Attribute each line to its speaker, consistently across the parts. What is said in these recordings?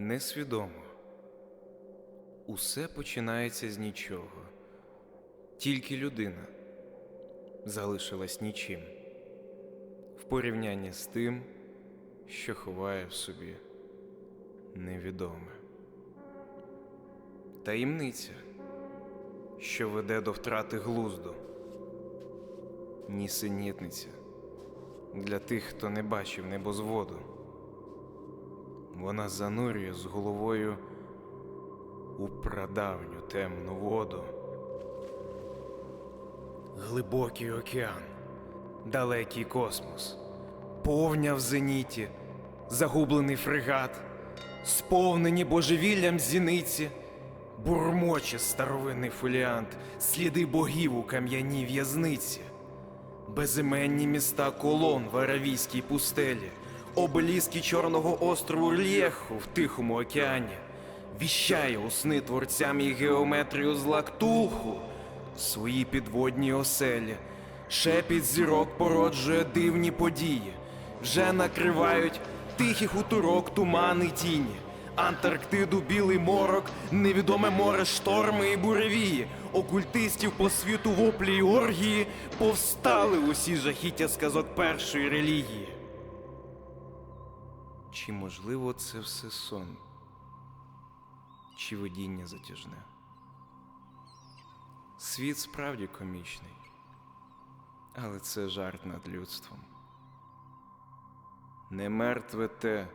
Speaker 1: Несвідомо. Усе починається з нічого. Тільки людина залишилась нічим в порівнянні з тим, що ховає в собі невідоме. Таємниця, що веде до втрати глузду, нісенітниця для тих, хто не бачив небозводу. Вона занурює з головою у прадавню темну воду. Глибокий океан, далекий космос, повня в зеніті, загублений фрегат, сповнені божевіллям зіниці, бурмоче старовинний фоліант, сліди богів у кам'яній в'язниці, безіменні міста колон в аравійській пустелі, обеліски Чорного острову Р'єху в Тихому океані, віщає у сни творцям і геометрію з лактуху, свої підводні оселі. Шепіт зірок породжує дивні події. Вже накривають тихий хуторок, тумани тіні. Антарктиду білий морок, невідоме море шторми і буревії. Окультистів по світу воплі й оргії повстали усі жахіття сказок першої релігії. Чи можливо це все сон? Чи видіння затяжне? Світ справді комічний, але це жарт над людством. Не мертве те,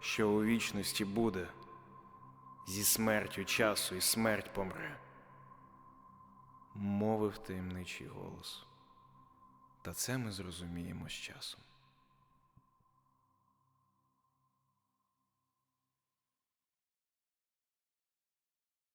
Speaker 1: що у вічності буде, зі смертю часу і смерть помре, мовив таємничий голос. Та це ми зрозуміємо з часом.